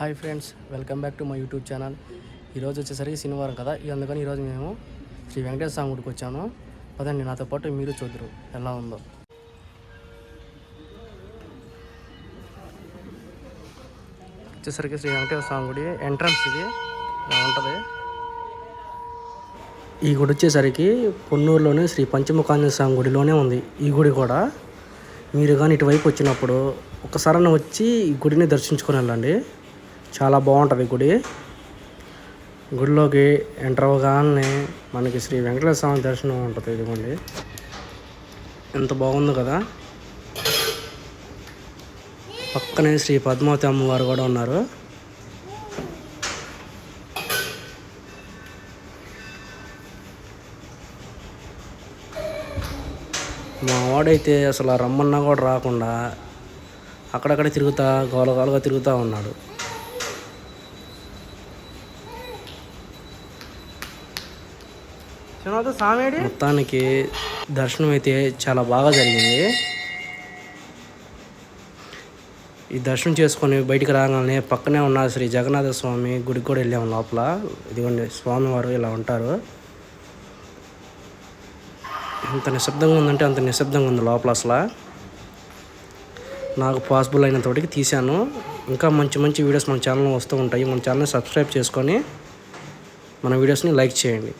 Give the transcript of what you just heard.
Hi friends welcome back to my YouTube channel. ఈరోజు వచ్చేసరికి శనివారం కదా అందుకని ఈరోజు మేము శ్రీ వెంకటేశ్వర స్వామి గుడికి వచ్చాము. పదండి నాతో పాటు మీరు చూద్దరు ఎలా ఉందో. వచ్చేసరికి శ్రీ వెంకటేశ్వర స్వామి గుడి ఎంట్రన్స్ ఇది ఉంటుంది. ఈ గుడి వచ్చేసరికి పొన్నూరులోని శ్రీ పంచముఖాంజన స్వామి గుడిలోనే ఉంది. ఈ గుడి కూడా మీరు కానీ ఇటువైపు వచ్చినప్పుడు ఒకసారి వచ్చి ఈ గుడిని దర్శించుకొని వెళ్ళండి. చాలా బాగుంటుంది గుడి. గుడిలోకి ఎంటర్ అవ్వగానే మనకి శ్రీ వెంకటేశ్వర స్వామి దర్శనం ఉంటుంది ఇదిగోండి ఎంత బాగుంది కదా. పక్కనే శ్రీ పద్మావతి అమ్మవారు కూడా ఉన్నారు. మా వాడైతే అసలు రమ్మన్నా కూడా రాకుండా అక్కడక్కడ తిరుగుతా గోలగోలగా తిరుగుతూ ఉన్నాడు. మొత్తానికి దర్శనం అయితే చాలా బాగా జరిగింది. ఈ దర్శనం చేసుకొని బయటికి రాగానే పక్కనే ఉన్న శ్రీ జగన్నాథ స్వామి గుడికి కూడా వెళ్ళాము లోపల. ఇదిగోండి స్వామివారు ఇలా ఉంటారు. ఎంత నిశ్శబ్దంగా ఉందంటే అంత నిశ్శబ్దంగా ఉంది లోపల అసలు. నాకు పాసిబుల్ అయిన తోటికి తీశాను. ఇంకా మంచి మంచి వీడియోస్ మన ఛానల్లో వస్తూ ఉంటాయి. మన ఛానల్ని సబ్స్క్రైబ్ చేసుకొని మన వీడియోస్ని లైక్ చేయండి.